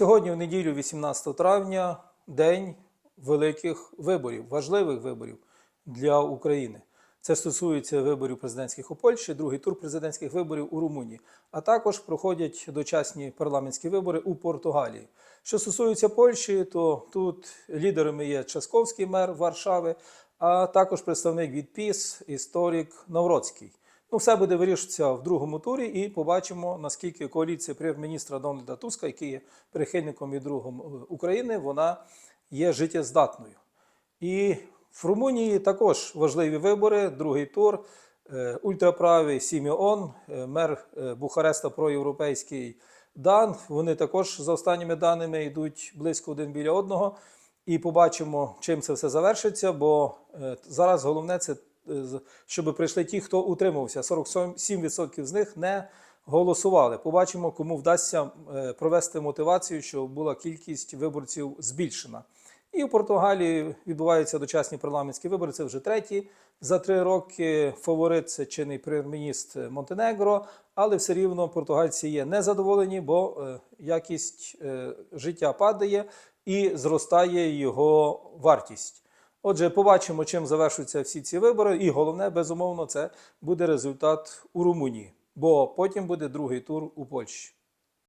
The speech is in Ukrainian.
Сьогодні, в неділю, 18 травня, день великих виборів, важливих виборів для України. Це стосується виборів президентських у Польщі, другий тур президентських виборів у Румунії, а також проходять дочасні парламентські вибори у Португалії. Що стосується Польщі, то тут лідерами є Часковський мер Варшави, а також представник від ПІС, історик Навроцький. Ну, все буде вирішуватися в другому турі, і побачимо, наскільки коаліція прем'єр-міністра Дональда Туска, який є прихильником і другом е, України, вона є життєздатною. І в Румунії також важливі вибори, другий тур. Е, Ультраправий Сіміон, е, мер Бухареста проєвропейський Дан. Вони також за останніми даними йдуть близько один біля одного. І побачимо, чим це все завершиться. Бо зараз головне це, щоб прийшли ті, хто утримувався. 47% з них не голосували. Побачимо, кому вдасться е, провести мотивацію, щоб була кількість виборців збільшена. І в Португалії відбуваються дочасні парламентські вибори. Це вже треті за три роки. Фаворит це чинний прем'єр-міністр Монтенегро, але все рівно португальці є незадоволені, бо е, якість е, життя падає і зростає його вартість. Отже, побачимо, чим завершуються всі ці вибори. І головне, безумовно, це буде результат у Румунії, бо потім буде другий тур у Польщі.